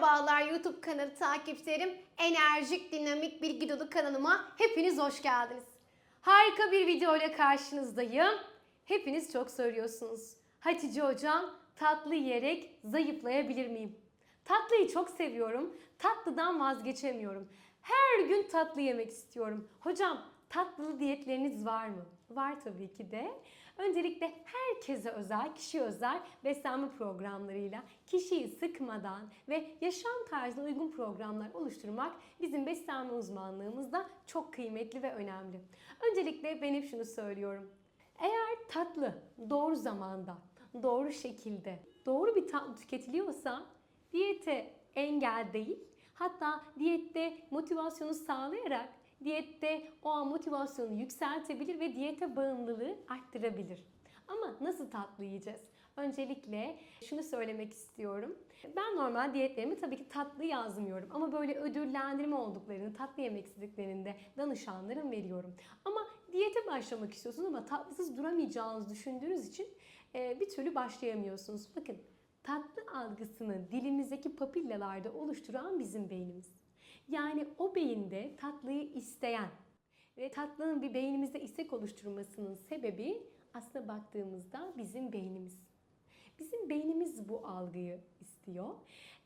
Merhabalar YouTube kanalı takipçilerim. Enerjik, dinamik, bilgi dolu kanalıma hepiniz hoş geldiniz. Harika bir video ile karşınızdayım. Hepiniz çok soruyorsunuz. Hatice hocam tatlı yiyerek zayıflayabilir miyim? Tatlıyı çok seviyorum. Tatlıdan vazgeçemiyorum. Her gün tatlı yemek istiyorum. Hocam tatlı diyetleriniz var mı? Var tabii ki de. Öncelikle herkese özel, kişi özel beslenme programlarıyla kişiyi sıkmadan ve yaşam tarzına uygun programlar oluşturmak bizim beslenme uzmanlığımızda çok kıymetli ve önemli. Öncelikle ben hep şunu söylüyorum. Eğer tatlı doğru zamanda, doğru şekilde, doğru bir tatlı tüketiliyorsa diyete engel değil. Hatta diyette motivasyonu sağlayarak diyette o an motivasyonu yükseltebilir ve diyete bağımlılığı arttırabilir. Ama nasıl tatlı yiyeceğiz? Öncelikle şunu söylemek istiyorum. Ben normal diyetlerimi tabii ki tatlı yazmıyorum. Ama böyle ödüllendirme olduklarını, tatlı yemek istediklerinde danışanlarım veriyorum. Ama diyete başlamak istiyorsunuz ama tatlısız duramayacağınızı düşündüğünüz için e, bir türlü başlayamıyorsunuz. Bakın tatlı algısını dilimizdeki papillalarda oluşturan bizim beynimiz. Yani o beyinde tatlıyı isteyen ve tatlının bir beynimizde istek oluşturmasının sebebi aslında baktığımızda bizim beynimiz. Bizim beynimiz bu algıyı istiyor.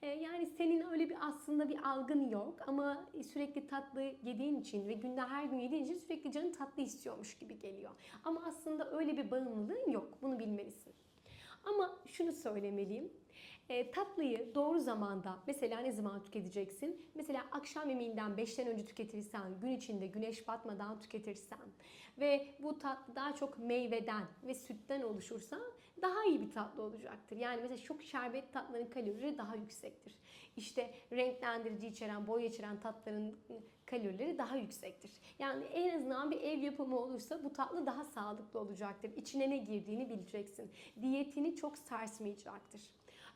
Ee, yani senin öyle bir aslında bir algın yok ama sürekli tatlı yediğin için ve günde her gün yediğin için sürekli canın tatlı istiyormuş gibi geliyor. Ama aslında öyle bir bağımlılığın yok. Bunu bilmelisin. Ama şunu söylemeliyim. E, tatlıyı doğru zamanda mesela ne zaman tüketeceksin? Mesela akşam yemeğinden 5'ten önce tüketirsen, gün içinde güneş batmadan tüketirsen ve bu tatlı daha çok meyveden ve sütten oluşursa daha iyi bir tatlı olacaktır. Yani mesela çok şerbet tatlıların kalorileri daha yüksektir. İşte renklendirici içeren, boya içeren tatların kalorileri daha yüksektir. Yani en azından bir ev yapımı olursa bu tatlı daha sağlıklı olacaktır. İçine ne girdiğini bileceksin. Diyetini çok sarsmayacaktır.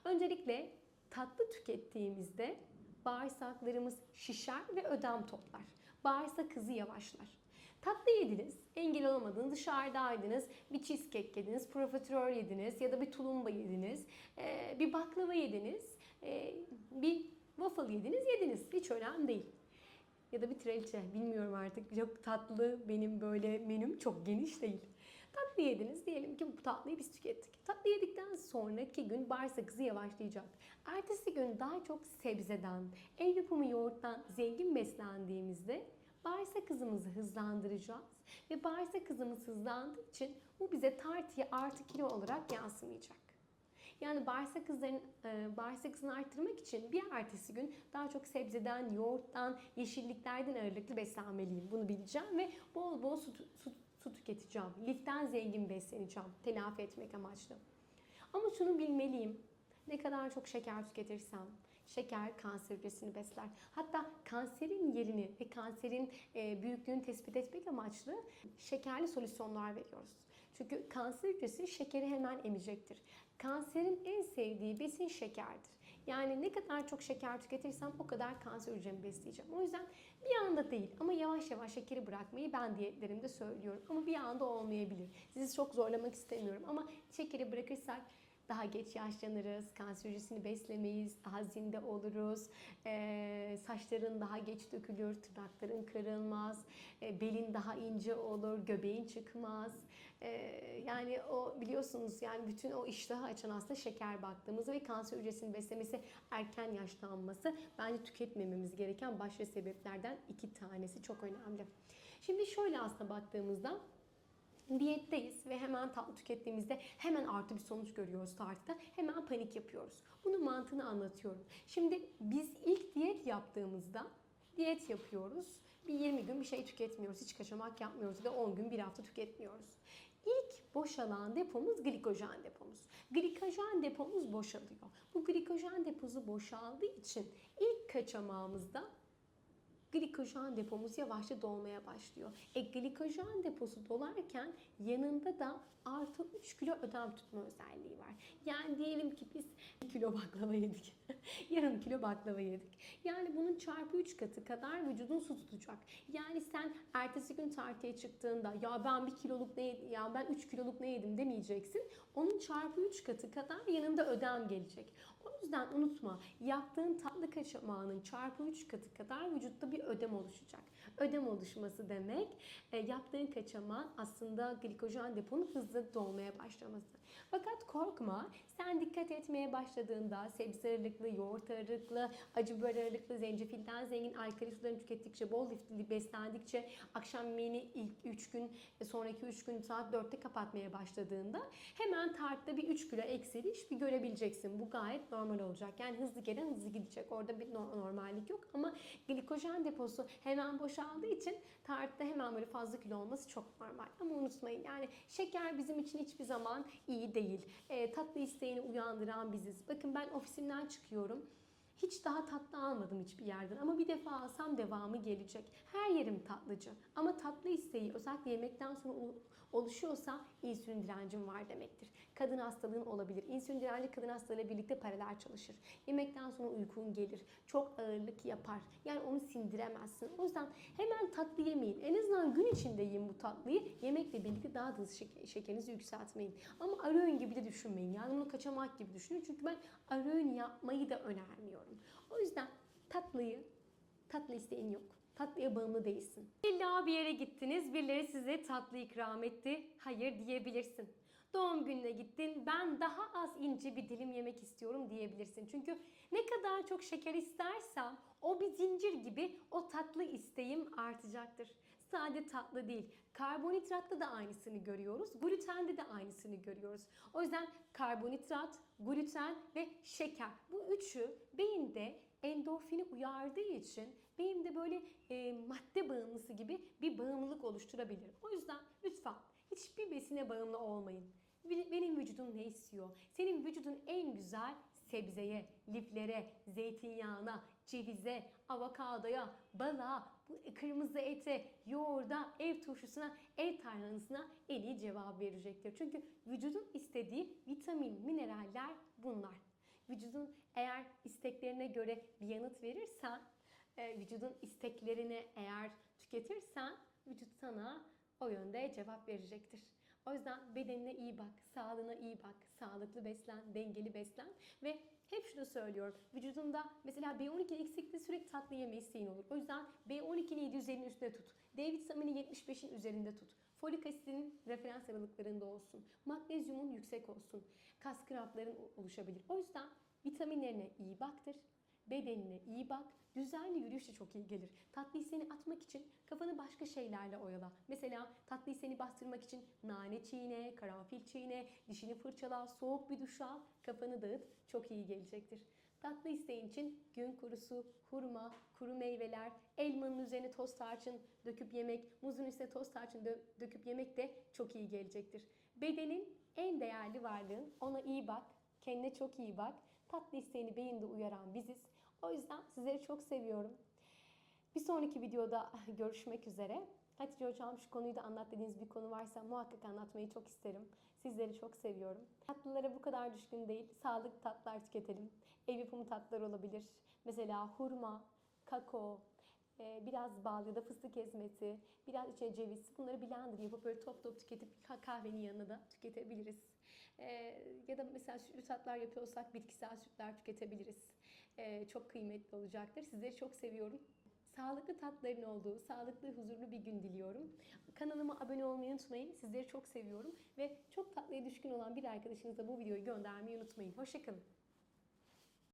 Öncelikle tatlı tükettiğimizde bağırsaklarımız şişer ve ödem toplar. Bağırsak hızı yavaşlar. Tatlı yediniz, engel olamadınız, dışarıdaydınız, bir cheesecake yediniz, profiterol yediniz ya da bir tulumba yediniz, ee, bir baklava yediniz, ee, bir waffle yediniz, yediniz. Hiç önemli değil. Ya da bir trileçe, bilmiyorum artık. Çok tatlı benim böyle menüm çok geniş değil. Tatlı yediniz. Diyelim ki bu tatlıyı biz tükettik. Tatlı yedikten sonraki gün bağırsak yavaşlayacak. Ertesi gün daha çok sebzeden, ev yapımı yoğurttan zengin beslendiğimizde bağırsak hızımızı hızlandıracağız. Ve bağırsak hızımız hızlandığı için bu bize tartıya artı kilo olarak yansımayacak. Yani bağırsak hızlarını, e, bağırsak hızını arttırmak için bir ertesi gün daha çok sebzeden, yoğurttan, yeşilliklerden ağırlıklı beslenmeliyim. Bunu bileceğim ve bol bol su, su, su tüketeceğim. Liften zengin besleneceğim. Telafi etmek amaçlı. Ama şunu bilmeliyim. Ne kadar çok şeker tüketirsem, şeker kanser hücresini besler. Hatta kanserin yerini ve kanserin e, büyüklüğünü tespit etmek amaçlı şekerli solüsyonlar veriyoruz. Çünkü kanser hücresi şekeri hemen emecektir. Kanserin en sevdiği besin şekerdir. Yani ne kadar çok şeker tüketirsem o kadar kanser hücremi besleyeceğim. O yüzden bir anda değil ama yavaş yavaş şekeri bırakmayı ben diyetlerimde söylüyorum. Ama bir anda olmayabilir. Sizi çok zorlamak istemiyorum ama şekeri bırakırsak daha geç yaşlanırız, kanser hücresini beslemeyiz, daha zinde oluruz, ee, saçların daha geç dökülür, tırnakların kırılmaz, e, belin daha ince olur, göbeğin çıkmaz. E, yani o biliyorsunuz yani bütün o iştahı açan aslında şeker baktığımızda ve kanser hücresini beslemesi, erken yaşlanması bence tüketmememiz gereken başlı sebeplerden iki tanesi çok önemli. Şimdi şöyle aslında baktığımızda diyetteyiz ve hemen tatlı tükettiğimizde hemen artı bir sonuç görüyoruz tartıda. Hemen panik yapıyoruz. Bunun mantığını anlatıyorum. Şimdi biz ilk diyet yaptığımızda diyet yapıyoruz. Bir 20 gün bir şey tüketmiyoruz. Hiç kaçamak yapmıyoruz ve 10 gün bir hafta tüketmiyoruz. İlk boşalan depomuz glikojen depomuz. Glikojen depomuz boşalıyor. Bu glikojen deposu boşaldığı için ilk kaçamağımızda glikojen depomuz yavaşça dolmaya başlıyor. E glikojen deposu dolarken yanında da artı 3 kilo ödem tutma özelliği var. Yani diyelim ki biz 1 kilo baklava yedik. Yarım kilo baklava yedik. Yani bunun çarpı 3 katı kadar vücudun su tutacak. Yani sen ertesi gün tartıya çıktığında ya ben 1 kiloluk ne yedim, ya ben 3 kiloluk ne yedim demeyeceksin. Onun çarpı 3 katı kadar yanında ödem gelecek. O yüzden unutma yaptığın tatlı kaçamağının çarpı 3 katı kadar vücutta bir ödem oluşacak. Ödem oluşması demek e, yaptığın kaçamağın aslında glikojen deponun hızlı dolmaya başlaması. Fakat korkma sen dikkat etmeye başladığında sebze ağırlıklı, yoğurt ağırlıklı, acı biber ağırlıklı, zencefilden zengin alkali sularını tükettikçe, bol lifli beslendikçe, akşam yemeğini ilk 3 gün, e, sonraki 3 gün saat 4'te kapatmaya başladığında hemen tartıda bir 3 kilo eksiliş bir görebileceksin. Bu gayet normal olacak. Yani hızlı gelen hızlı gidecek. Orada bir no- normallik yok ama glikojen deposu hemen boşaldığı için tartıda hemen böyle fazla kilo olması çok normal. Ama unutmayın yani şeker bizim için hiçbir zaman iyi değil. E, tatlı isteğini uyandıran biziz. Bakın ben ofisimden çıkıyorum. Hiç daha tatlı almadım hiçbir yerden ama bir defa alsam devamı gelecek. Her yerim tatlıcı ama tatlı isteği özellikle yemekten sonra oluşuyorsa insülin direncim var demektir. Kadın hastalığın olabilir. İnsülin direnci kadın hastalığıyla birlikte paralel çalışır. Yemekten sonra uykun gelir. Çok ağırlık yapar. Yani onu sindiremezsin. O yüzden hemen tatlı yemeyin. En azından gün içinde yiyin bu tatlıyı. Yemekle birlikte daha da şek- şekerinizi yükseltmeyin. Ama ara öğün gibi de düşünmeyin. Yani bunu kaçamak gibi düşünün. Çünkü ben ara öğün yapmayı da önermiyorum. O yüzden tatlıyı, tatlı isteğin yok. Tatlıya bağımlı değilsin. İlla bir yere gittiniz, birileri size tatlı ikram etti. Hayır diyebilirsin. Doğum gününe gittin, ben daha az ince bir dilim yemek istiyorum diyebilirsin. Çünkü ne kadar çok şeker istersem o bir zincir gibi o tatlı isteğim artacaktır. Sade tatlı değil. Karbonhidratta da aynısını görüyoruz. Glutende de aynısını görüyoruz. O yüzden karbonhidrat, gluten ve şeker. Bu üçü beyinde endorfini uyardığı için beyinde böyle e, madde bağımlısı gibi bir bağımlılık oluşturabilir. O yüzden lütfen hiçbir besine bağımlı olmayın. Be- Benim vücudum ne istiyor? Senin vücudun en güzel sebzeye, liflere, zeytinyağına, cevize, avokadoya, balığa, bu kırmızı ete, yoğurda, ev turşusuna, ev tarhanasına en iyi cevap verecektir. Çünkü vücudun istediği vitamin, mineraller bunlar. Vücudun eğer isteklerine göre bir yanıt verirsen, e, vücudun isteklerini eğer tüketirsen vücut sana o yönde cevap verecektir. O yüzden bedenine iyi bak, sağlığına iyi bak, sağlıklı beslen, dengeli beslen ve hep şunu söylüyorum. Vücudunda mesela B12 eksikliği sürekli tatlı yeme isteğin olur. O yüzden B12'ni 750'nin üstünde tut. D vitamini 75'in üzerinde tut. Folik asidin referans aralıklarında olsun. Magnezyumun yüksek olsun. Kas krampların oluşabilir. O yüzden vitaminlerine iyi baktır. Bedenine iyi bak. Düzenli yürüyüş de çok iyi gelir. Tatlı isteğini atmak için kafanı başka şeylerle oyala. Mesela tatlı isteğini bastırmak için nane çiğne, karanfil çiğne, dişini fırçala, soğuk bir duş al, kafanı dağıt. Çok iyi gelecektir. Tatlı isteğin için gün kurusu, hurma, kuru meyveler, elmanın üzerine toz tarçın döküp yemek, muzun üstüne toz tarçın dö- döküp yemek de çok iyi gelecektir. Bedenin en değerli varlığın. Ona iyi bak, kendine çok iyi bak. Tatlı isteğini beyinde uyaran biziz. O yüzden sizleri çok seviyorum. Bir sonraki videoda görüşmek üzere. Hatice Hocam şu konuyu da anlat dediğiniz bir konu varsa muhakkak anlatmayı çok isterim. Sizleri çok seviyorum. Tatlılara bu kadar düşkün değil. Sağlıklı tatlılar tüketelim. Ev yapımı tatlılar olabilir. Mesela hurma, kakao, e, biraz bal ya da fıstık ezmesi, biraz içine ceviz. Bunları blender yapıp böyle top top tüketip ka- kahvenin yanına da tüketebiliriz. E, ya da mesela sütlü tatlar yapıyorsak bitkisel sütler tüketebiliriz. Çok kıymetli olacaktır. Sizleri çok seviyorum. Sağlıklı tatların olduğu, sağlıklı, huzurlu bir gün diliyorum. Kanalıma abone olmayı unutmayın. Sizleri çok seviyorum. Ve çok tatlıya düşkün olan bir arkadaşınıza bu videoyu göndermeyi unutmayın. Hoşçakalın.